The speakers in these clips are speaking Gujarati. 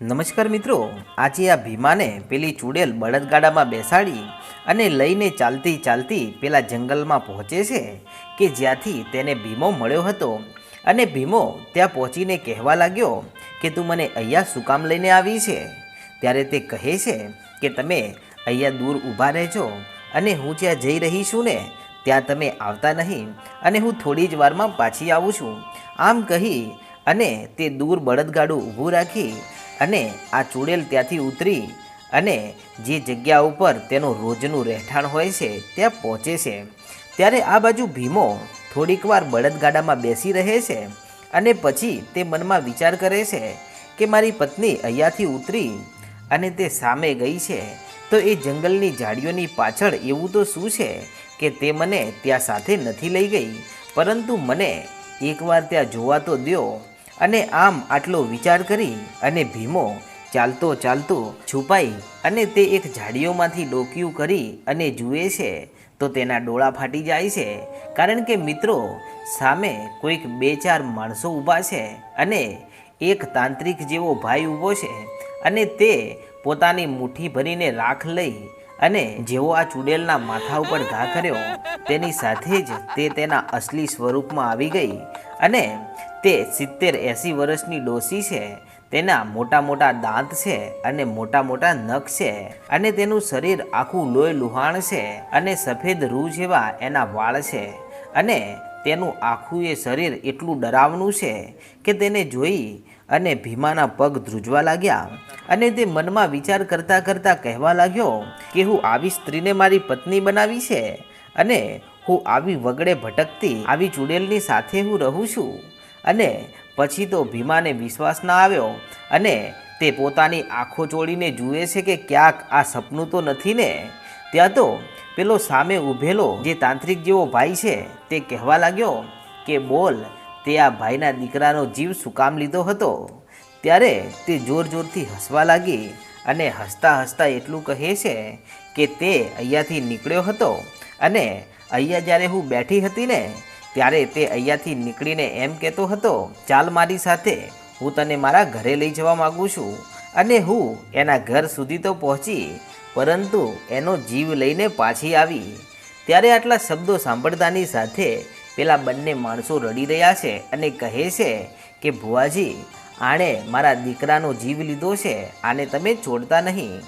નમસ્કાર મિત્રો, આજે આ ભીમાને પેલી ચૂડેલ બળદગાડામાં બેસાડી અને લઈને ચાલતી ચાલતી પેલા જંગલમાં પહોંચે છે કે જ્યાંથી તેને ભીમો મળ્યો હતો. અને ભીમો ત્યાં પહોંચીને કહેવા લાગ્યો કે, તું મને અહીંયા શું કામ લઈને આવી છે? ત્યારે તે કહે છે કે, તમે અહીંયા દૂર ઊભા રહેજો અને હું જ્યાં જઈ રહી છું ને, ત્યાં તમે આવતા નહીં અને હું થોડી જ વારમાં પાછી આવું છું. આમ કહી અને તે દૂર બળદગાડું ઊભું રાખી અને આ ચૂડેલ ત્યાંથી ઉતરી અને જે જગ્યા ઉપર તેનું રોજનું રહેઠાણ હોય છે, ત્યાં પહોંચે છે. ત્યારે આ બાજુ ભીમો થોડીક વાર બળદગાડામાં બેસી રહે છે અને પછી તે મનમાં વિચાર કરે છે કે મારી પત્ની અહીંયાથી ઉતરી અને તે સામે ગઈ છે, તો એ જંગલની ઝાડીઓની પાછળ એવું તો શું છે કે તે મને ત્યાં સાથે નથી લઈ ગઈ, પરંતુ મને એકવાર ત્યાં જોવા તો દ્યો. અને આમ આટલો વિચાર કરી અને ભીમો ચાલતો ચાલતો છુપાઈ અને તે એક ઝાડીઓમાંથી ડોકિયું કરી અને જુએ છે, તો તેના ડોળા ફાટી જાય છે. કારણ કે મિત્રો, સામે કોઈક બે ચાર માણસો ઊભા છે અને એક તાંત્રિક જેવો ભાઈ ઊભો છે અને તે પોતાની મુઠ્ઠી ભરીને રાખ લઈ અને જેવો આ ચૂડેલના માથા ઉપર ઘા કર્યો, તેની સાથે જ તે તેના અસલી સ્વરૂપમાં આવી ગઈ અને તે સિત્તેર એંસી વર્ષની ડોસી છે. તેના મોટા મોટા દાંત છે અને મોટા મોટા નખ છે અને તેનું શરીર આખું લોહી લુહાણ છે અને સફેદ રૂ જેવા એના વાળ છે. અને તેનું આખું એ શરીર એટલું ડરાવનું છે કે તેને જોઈ અને ભીમાના પગ ધ્રુજવા લાગ્યા અને તે મનમાં વિચાર કરતાં કરતાં કહેવા લાગ્યો કે હું આવી સ્ત્રીને મારી પત્ની બનાવી છે અને હું આવી વગડે ભટકતી, આવી ચૂડેલની સાથે હું રહું છું. અને પછી તો ભીમાને વિશ્વાસ ના આવ્યો અને તે પોતાની આંખો ચોળીને જુએ છે કે ક્યાંક આ સપનું તો નથી ને? ત્યાં તો પેલો સામે ઊભેલો જે તાંત્રિક જેવો ભાઈ છે તે કહેવા લાગ્યો કે બોલ, તે આ ભાઈના દીકરાનો જીવ શું કામ લીધો હતો? ત્યારે તે જોર જોરથી હસવા લાગી અને હસતા હસતા એટલું કહે છે કે તે અહીંયાથી નીકળ્યો હતો અને અહીંયા જ્યારે હું બેઠી હતી ને ત્યારે તે અહીંયાથી નીકળીને એમ કહેતો હતો, ચાલ મારી સાથે, હું તને મારા ઘરે લઈ જવા માગું છું. અને હું એના ઘર સુધી તો પહોંચી, પરંતુ એનો જીવ લઈને પાછી આવી. ત્યારે આટલા શબ્દો સાંભળતાની સાથે પેલા બંને માણસો રડી રહ્યા છે અને કહે છે કે, ભુવાજી, આણે મારા દીકરાનો જીવ લીધો છે, આને તમે છોડતા નહીં.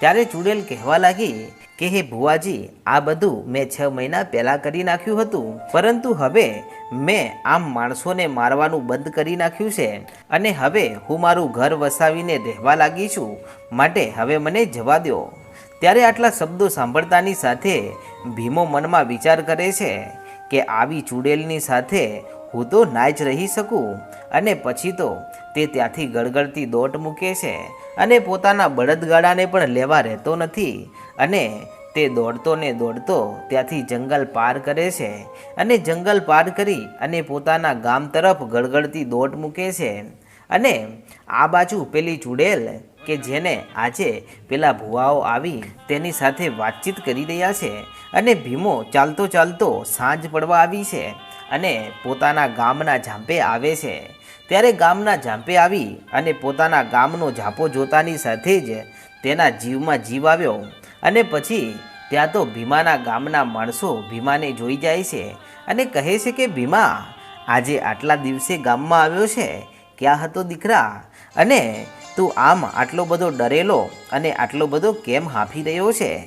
ત્યારે ચૂડેલ કહેવા લાગી કે, હે ભુવાજી, આ બધું મેં છ મહિના પહેલાં કરી નાખ્યું હતું. પરંતુ હવે મેં આમ માણસોને મારવાનું બંધ કરી નાખ્યું છે. અને હવે હું મારું ઘર વસાવીને રહેવા લાગી છું. માટે હવે મને જવા દો ત્યારે આટલા શબ્દો સાંભળતાની સાથે ભીમો મનમાં વિચાર કરે છે કે, આવી ચૂડેલની સાથે હું તો ના જ રહી શકું. અને પછી તો તે ત્યાંથી ગળગળતી દોટ મૂકે છે. અને પોતાના બળદગાડાને પણ લેવા રહેતો નથી. અને તે દોડતો ને દોડતો ત્યાંથી જંગલ પાર કરે છે. અને જંગલ પાર કરી અને પોતાના ગામ તરફ ગળગળતી દોટ મૂકે છે. અને આ બાજુ પેલી ચૂડેલ, કે જેને આજે પેલા ભુવાઓ આવી તેની સાથે વાતચીત કરી રહ્યા છે. અને ભીમો ચાલતો ચાલતો સાંજ પડવા આવી છે. અને પોતાના ગામના ઝાંપે આવે છે. ત્યારે ગામના ઝાંપે આવી અને પોતાના ગામનો ઝાંપો જોતાની સાથે જ તેના જીવમાં જીવ આવ્યો. અને પછી ત્યાં તો ભીમાના ગામના માણસો ભીમાને જોઈ જાય છે અને કહે છે કે, ભીમા, આજે આટલા દિવસે ગામમાં આવ્યો છે? ક્યાં હતો દીકરા? અને તું આમ આટલો બધો ડરેલો અને આટલો બધો કેમ હાંફી રહ્યો છે?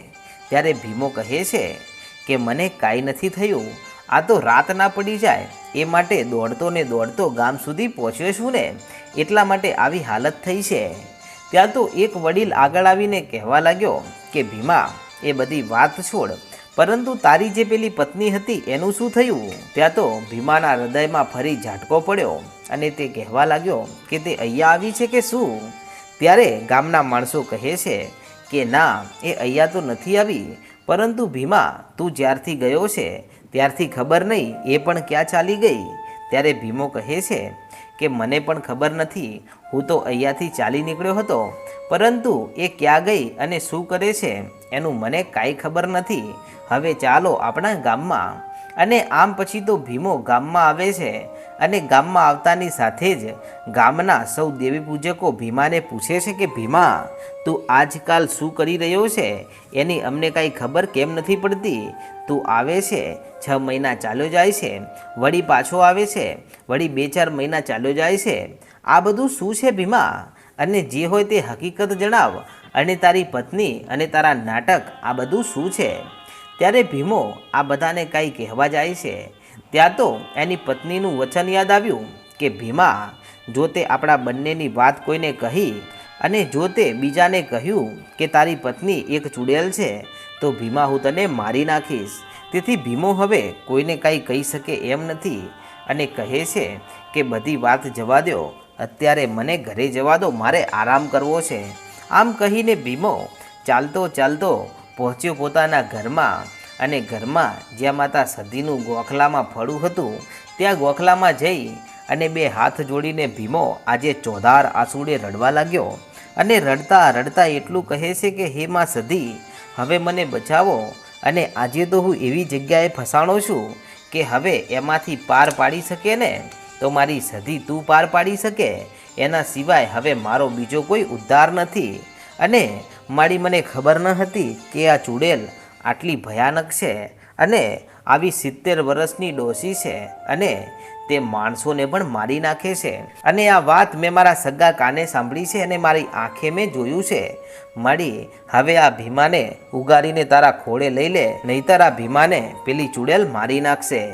ત્યારે ભીમો કહે છે કે, મને કાંઈ નથી થયું. આ તો રાત ના પડી જાય. એ માટે દોડતો ને દોડતો ગામ સુધી પહોંચ્યો છું ને, એટલા માટે આવી હાલત થઈ છે. ત્યાં તો એક વડીલ આગળ આવીને કહેવા લાગ્યો કે, ભીમા, એ બધી વાત છોડ. પરંતુ તારી જે પેલી પત્ની હતી એનું શું થયું? ત્યાં તો ભીમાના હૃદયમાં ફરી ઝાટકો પડ્યો અને તે કહેવા લાગ્યો કે, તે અહીંયા આવી છે કે શું? ત્યારે ગામના માણસો કહે છે કે, ના, એ અહીંયા તો નથી આવી. પરંતુ ભીમા, તું જ્યારથી ગયો છે ત્યારથી ખબર નહીં, એ પણ ક્યાં ચાલી ગઈ? ત્યારે ભીમો કહે છે કે, મને પણ ખબર નથી, હું તો અહીંયાથી ચાલી નીકળ્યો હતો. પરંતુ એ ક્યાં ગઈ અને શું કરે છે? એનું મને કાંઈ ખબર નથી. હવે ચાલો આપણા ગામમાં અને આમ પછી તો ભીમો ગામમાં આવે છે અને ગામમાં આવતાની સાથે જ ગામના સૌ દેવી પૂજકો ભીમાને પૂછે છે કે, ભીમા, તું આજકાલ શું કરી રહ્યો છે? એની અમને કાંઈ ખબર કેમ નથી પડતી? તું આવે છે? છ મહિના ચાલ્યો જાય છે? વળી પાછો આવે છે? વળી બે ચાર મહિના ચાલ્યો જાય છે? આ બધું શું છે ભીમા? અને જે હોય તે હકીકત જણાવ. અને તારી પત્ની અને તારા નાટક આ બધું શું છે? ત્યારે ભીમો આ બધાને કાંઈ કહેવા જાય છે. ત્યાં તો એની પત્નીનું વચન યાદ આવ્યું કે ભીમા, જો તે આપણા બંનેની વાત કોઈને કહી અને જો તે બીજાને કહ્યું કે તારી પત્ની એક ચૂડેલ છે, તો ભીમા હું તને મારી નાખીશ. તેથી ભીમો હવે કોઈને કાંઈ કહી શકે એમ નથી અને કહે છે કે બધી વાત જવા દો અત્યારે મને ઘરે જવા દો, મારે આરામ કરવો છે. આમ કહીને ભીમો ચાલતો ચાલતો પહોંચ્યો પોતાના ઘરમાં અને ઘરમાં જ્યાં માતા સદીનું ગોખલામાં ફળું હતું, ત્યાં ગોખલામાં જઈ અને બે હાથ જોડીને ભીમો આજે ચોધાર આંસુડે રડવા લાગ્યો અને રડતા રડતા એટલું કહે છે કે, હે માં સધી, હવે મને બચાવો અને આજે તો હું એવી જગ્યાએ ફસાણો છું કે હવે એમાંથી પાર પાડી શકે ને? તો મારી સધી તું પાર પાડી શકે? એના સિવાય હવે મારો બીજો કોઈ ઉદ્ધાર નથી. અને મારી મને ખબર ન હતી કે આ ચૂડેલ આટલી ભયાનક છે અને આવી સિત્તેર વર્ષની ડોસી છે અને તે માણસોને પણ મારી નાખે છે. અને આ વાત મેં મારા સગા કાને સાંભળી છે અને મારી આંખે મેં જોયું છે. મારી, હવે આ ભીમાને ઉગારીને તારા ખોળે લઈ લે, નહીતર આ ભીમાને પેલી ચૂડેલ મારી નાખશે.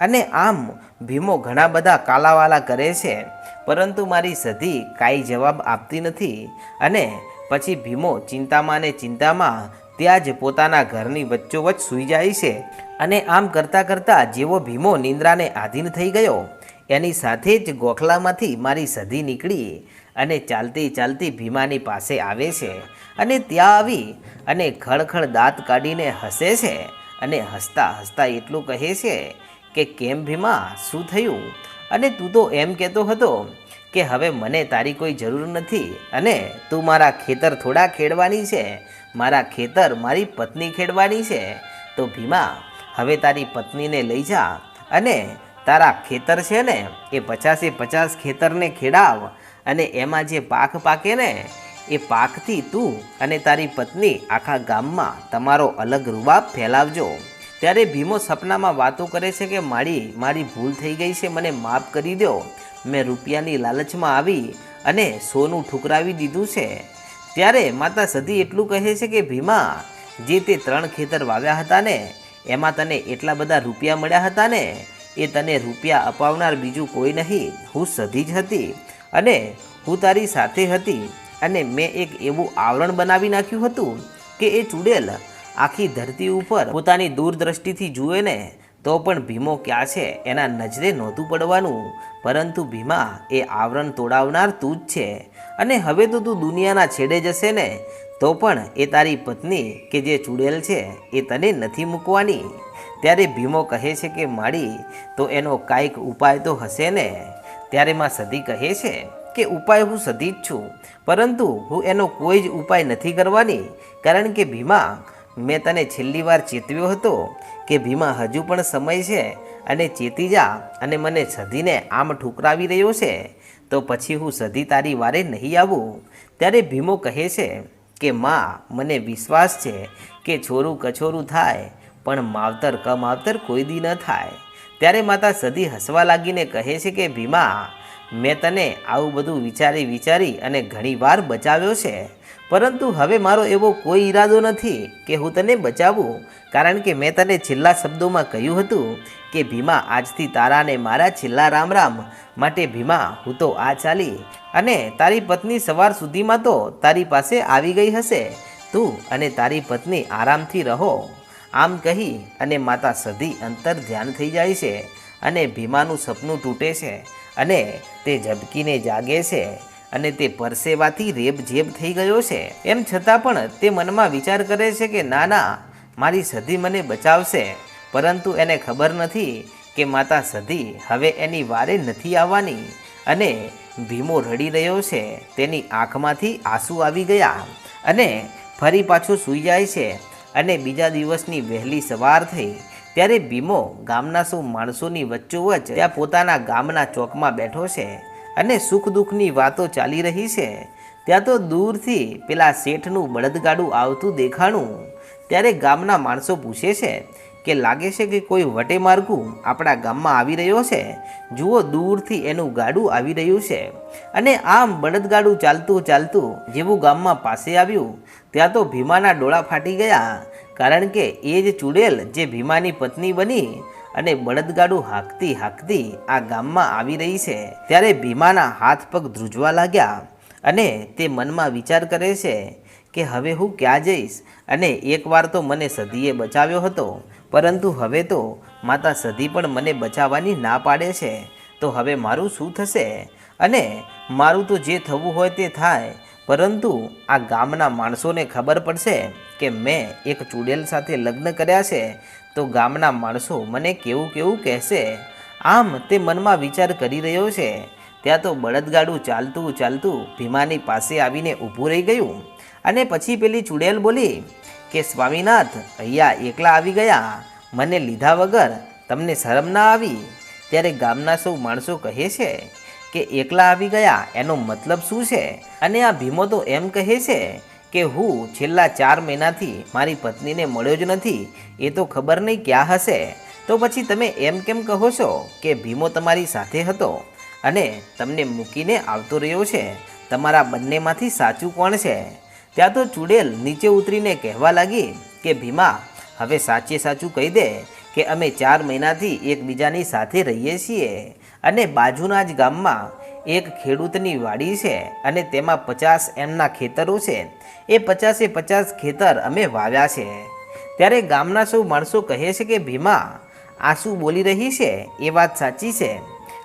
અને આમ ભીમો ઘણા બધા કાલાવાલા કરે છે. પરંતુ મારી સધી કાંઈ જવાબ આપતી નથી. અને પછી ભીમો ચિંતામાં ને ચિંતામાં ત્યાં જ પોતાના ઘરની વચ્ચોવચ્ચ સૂઈ જાય છે. અને આમ કરતાં કરતાં જેવો ભીમો નિંદ્રાને આધીન થઈ ગયો, એની સાથે જ ગોખલામાંથી મારી સધી નીકળી અને ચાલતી ચાલતી ભીમાની પાસે આવે છે અને ત્યાં આવી અને ખળખળ દાંત કાઢીને હસે છે અને હસતા હસતા એટલું કહે છે કે, કેમ ભીમા? શું થયું? અને તું તો એમ કહેતો હતો કે હવે મને તારી કોઈ જરૂર નથી અને તું મારા ખેતર થોડા ખેડવાની છે, મારા ખેતર મારી પત્ની ખેડવાની છે, તો ભીમા, હવે તારી પત્નીને લઈ જા અને તારા ખેતર છે ને એ પચાસે પચાસ ખેતરને ખેડાવ અને એમાં જે પાક પાકે ને એ પાકથી તું અને તારી પત્ની આખા ગામમાં તમારો અલગ રૂબાબ ફેલાવજો. ત્યારે ભીમો સપનામાં વાતો કરે છે કે મારી મારી ભૂલ થઈ ગઈ છે, મને માફ કરી દો મેં રૂપિયાની લાલચમાં આવી અને સોનું ઠુકરાવી દીધું છે. ત્યારે માતા સધી એટલું કહે છે કે, ભીમા, જે તે ત્રણ ખેતર વાવ્યા હતા ને, એમાં તને એટલા બધા રૂપિયા મળ્યા હતા ને, એ તને રૂપિયા અપાવનાર બીજું કોઈ નહીં. હું સધી જ હતી અને હું તારી સાથે હતી અને મેં એક એવું આવરણ બનાવી નાખ્યું હતું કે એ ચૂડેલ આખી ધરતી ઉપર પોતાની દૂરદ્રષ્ટિથી જુએ ને તો પણ ભીમો ક્યાં છે? એના નજરે નહોતું પડવાનું. પરંતુ ભીમા, એ આવરણ તોડાવનાર તું જ છે. અને હવે તો તું દુનિયાના છેડે જશે ને? તો પણ એ તારી પત્ની, કે જે ચૂડેલ છે, એ તને નથી મૂકવાની? ત્યારે ભીમો કહે છે કે માળી તો એનો કાંઈક ઉપાય તો હશે ને? ત્યારે માં સધી કહે છે કે, ઉપાય હું સધી જ છું. પરંતુ હું એનો કોઈ જ ઉપાય નથી કરવાની. કારણ કે ભીમા મેં તને છેલ્લી વાર ચેતવ્યો હતો કે ભીમા હજુ પણ સમય છે અને ચેતી જા અને મને સધીને આમ ઠુકરાવી રહ્યો છે, તો પછી હું સધી તારી વારે નહીં આવું. ત્યારે ભીમો કહે છે કે, માં, મને વિશ્વાસ છે કે છોરું કછોરું થાય, પણ માવતર કમાવતર કોઈ દી ન થાય. ત્યારે માતા સધી હસવા લાગીને કહે છે કે, ભીમા, મેં તને આવું બધું વિચારી વિચારી અને ઘણીવાર બચાવ્યો છે. પરંતુ હવે મારો એવો કોઈ ઈરાદો નથી કે હું તને બચાવું. કારણ કે મેં તને છેલ્લા શબ્દોમાં કહ્યું હતું કે, ભીમા, આજથી તારા ને મારા છેલ્લા રામ રામ માટે ભીમા, હું તો આ ચાલી અને તારી પત્ની સવાર સુધીમાં તો તારી પાસે આવી ગઈ હશે. તું અને તારી પત્ની આરામથી રહો. આમ કહી અને માતા સધી અંતર ધ્યાન થઈ જાય છે અને ભીમાનું સપનું તૂટે છે અને તે ઝબકીને જાગે છે. અને તે પરસેવાથી રેબઝેબ થઈ ગયો છે. એમ છતાં પણ તે મનમાં વિચાર કરે છે કે, ના ના, મારી સધી મને બચાવશે. પરંતુ એને ખબર નથી કે માતા સધી હવે એની વારે નથી આવવાની અને ભીમો રડી રહ્યો છે. તેની આંખમાંથી આંસુ આવી ગયા અને ફરી પાછો સૂઈ જાય છે અને બીજા દિવસની વહેલી સવાર થઈ. ત્યારે ભીમો ગામના સૌ માણસોની વચ્ચોવચ ત્યાં પોતાના ગામના ચોકમાં બેઠો છે. અને સુખ દુઃખની વાતો ચાલી રહી છે, ત્યાં તો દૂરથી પેલા શેઠનું બળદગાડું આવતું દેખાણું. ત્યારે ગામના માણસો પૂછે છે કે લાગે છે કે કોઈ વટે માર્ગું આપણા ગામમાં આવી રહ્યો છે? જુઓ, દૂરથી એનું ગાડું આવી રહ્યું છે. અને આમ બળદગાડું ચાલતું ચાલતું જેવું ગામમાં પાસે આવ્યું, ત્યાં તો ભીમાના ડોળા ફાટી ગયા. કારણ કે એ જ ચૂડેલ જે ભીમાની પત્ની બની અને બળદગાડું હાંકતી હાંકતી આ ગામમાં આવી રહી છે. ત્યારે ભીમાના હાથ પગ ધ્રુજવા લાગ્યા અને તે મનમાં વિચાર કરે છે કે હવે હું ક્યાં જઈશ? અને એકવાર તો મને સધીએ બચાવ્યો હતો. પરંતુ હવે તો માતા સધી પણ મને બચાવવાની ના પાડે છે. તો હવે મારું શું થશે? અને મારું તો જે થવું હોય તે થાય. પરંતુ આ ગામના માણસોને ખબર પડશે કે મેં એક ચૂડેલ સાથે લગ્ન કર્યા છે. તો ગામના માણસો મને કેવું કેવું કહેશે? આમ તે મનમાં વિચાર કરી રહ્યો છે. ત્યાં તો બળદગાડું ચાલતું ચાલતું ભીમાની પાસે આવીને ઊભું રહી ગયું. અને પછી પેલી ચૂડેલ બોલી, કે સ્વામીનાથ, અહીંયા એકલા આવી ગયા. મને લીધા વગર તમને શરમ ના આવી? ત્યારે ગામના સૌ માણસો કહે છે કે, એકલા આવી ગયા, એનો મતલબ શું છે? અને આ ભીમો તો એમ કહે છે કે હું છેલ્લા ચાર મહિનાથી મારી પત્નીને મળ્યો જ નથી, એ તો ખબર નહીં ક્યાં હશે? તો પછી તમે એમ કેમ કહો છો કે ભીમો તમારી સાથે હતો અને તમને મૂકીને આવતો રહ્યો છે? તમારા બંનેમાંથી સાચું કોણ છે? ત્યાં તો ચૂડેલ નીચે ઉતરીને કહેવા લાગી કે, ભીમા, હવે સાચે સાચું કહી દે કે અમે ચાર મહિનાથી એકબીજાની સાથે રહીએ છીએ અને બાજુના જ ગામમાં એક ખેડૂતની વાડી છે અને તેમાં પચાસ એમના ખેતરો છે. એ પચાસે પચાસ ખેતર અમે વાવ્યા છે. ત્યારે ગામના સૌ માણસો કહે છે કે, ભીમા, આંસુ બોલી રહી છે? એ વાત સાચી છે.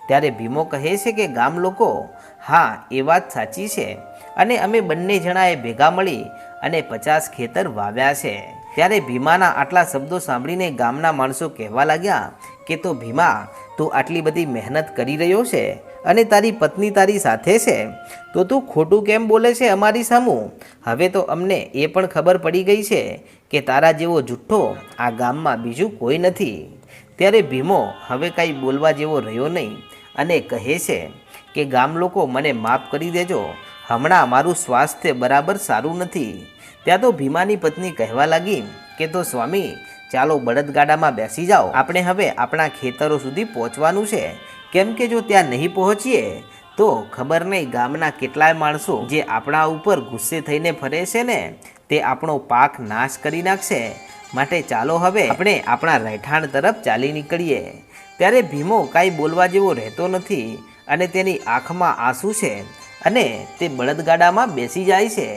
ત્યારે ભીમો કહે છે કે, ગામ લોકો, હા, એ વાત સાચી છે. અને અમે બંને જણાએ ભેગા મળી અને પચાસ ખેતર વાવ્યા છે. ત્યારે ભીમાના આટલા શબ્દો સાંભળીને ગામના માણસો કહેવા લાગ્યા કે, તો ભીમા, તું આટલી બધી મહેનત કરી રહ્યો છે? અને તારી પત્ની તારી સાથે છે, તો તું ખોટું કેમ બોલે છે અમારી સામું? હવે તો અમને એ પણ ખબર પડી ગઈ છે કે તારા જેવો જુઠ્ઠો આ ગામમાં બીજું કોઈ નથી. ત્યારે ભીમો હવે કાંઈ બોલવા જેવો રહ્યો નહીં અને કહે છે કે ગામ લોકો મને માફ કરી દેજો, હમણાં મારું સ્વાસ્થ્ય બરાબર સારું નથી. ત્યાં તો ભીમાની પત્ની કહેવા લાગી કે તો સ્વામી, ચાલો બળદગાડામાં બેસી જાઓ. આપણે હવે આપણા ખેતરો સુધી પહોંચવાનું છે. કેમ કે જો ત્યાં નહીં પહોંચીએ, તો ખબર નહીં ગામના કેટલાય માણસો જે આપણા ઉપર ગુસ્સે થઈને ફરે છે ને, તે આપણો પાક નાશ કરી નાખશે. માટે ચાલો હવે આપણે આપણા રહેઠાણ તરફ ચાલી નીકળીએ. ત્યારે ભીમો કાંઈ બોલવા જેવો રહેતો નથી અને તેની આંખમાં આંસુ છે અને તે બળદગાડામાં બેસી જાય છે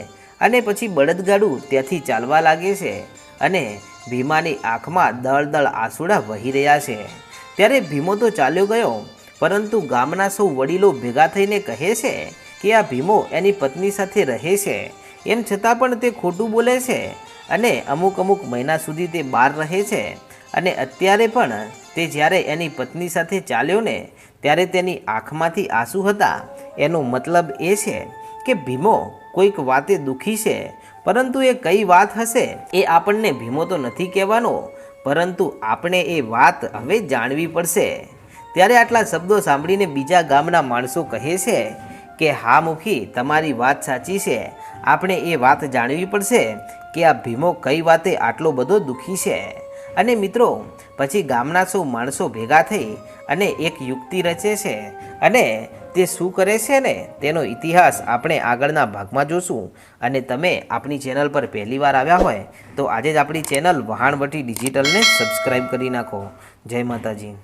અને પછી બળદગાડું ત્યાંથી ચાલવા લાગે છે અને ભીમાની આંખમાં દળ દળ આંસુડા વહી રહ્યા છે. ત્યારે ભીમો તો ચાલ્યો ગયો પરંતુ ગામના સૌ વડીલો ભેગા થઈને કહે છે કે આ ભીમો એની પત્ની સાથે રહે છે. એમ છતાં પણ તે ખોટું બોલે છે અને અમુક અમુક મહિના સુધી તે બહાર રહે છે. અને અત્યારે પણ તે જ્યારે એની પત્ની સાથે ચાલ્યો ને, ત્યારે તેની આંખમાંથી આંસુ હતા. એનો મતલબ એ છે કે ભીમો કોઈક વાતે દુઃખી છે, પરંતુ એ કઈ વાત હશે એ આપણને ભીમો તો નથી કહેવાનો, પરંતુ આપણે એ વાત હવે જાણવી પડશે. ત્યારે આટલા શબ્દો સાંભળીને બીજા ગામના માણસો કહે છે કે, હા, મુખી, તમારી વાત સાચી છે. આપણે એ વાત જાણવી પડશે કે આ ભીમો કઈ વાતે આટલો બધો દુઃખી છે. અને મિત્રો, પછી ગામના સૌ માણસો ભેગા થઈ અને એક યુક્તિ રચે છે અને તે શું કરે છે ને, તેનો ઇતિહાસ આપણે આગળના ભાગમાં જોશું. અને તમે આપણી ચેનલ પર પહેલી વાર આવ્યા હોય, તો આજે જ આપણી ચેનલ વહાણવટી ડિજિટલને સબસ્ક્રાઈબ કરી નાખો. જય માતાજી.